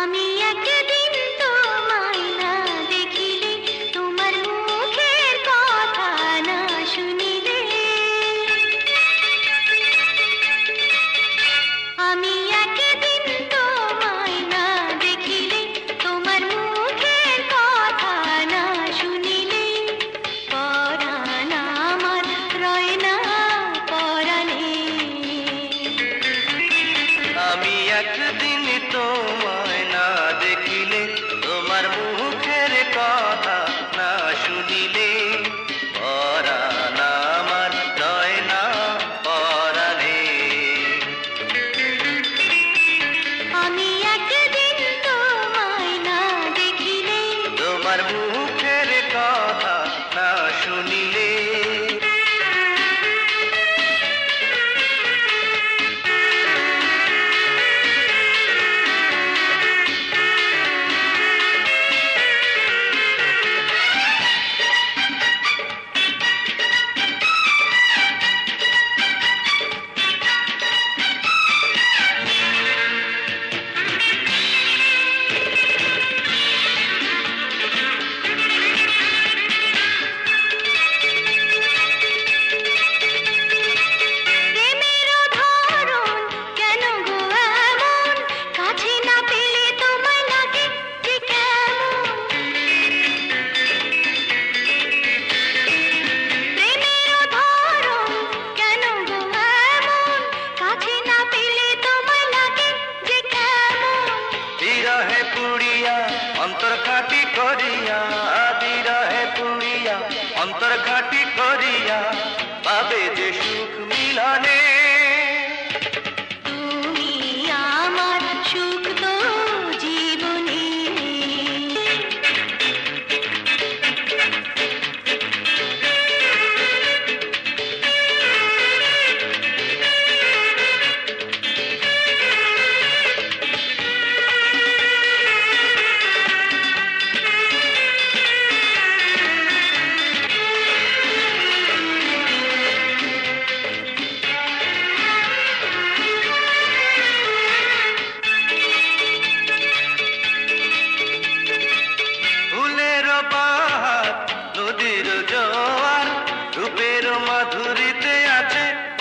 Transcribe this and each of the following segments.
আমি একদিন তোমায় না দেখিলে, তোমার মুখের কথা না শুনিলে। আমি একদিন তোমায় না দেখিলে, তোমার মুখের কথা না শুনিলে। পরাণ আমার রয় না পরাণে। আমি একদিন তোমায় घाटी करिया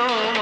Oh.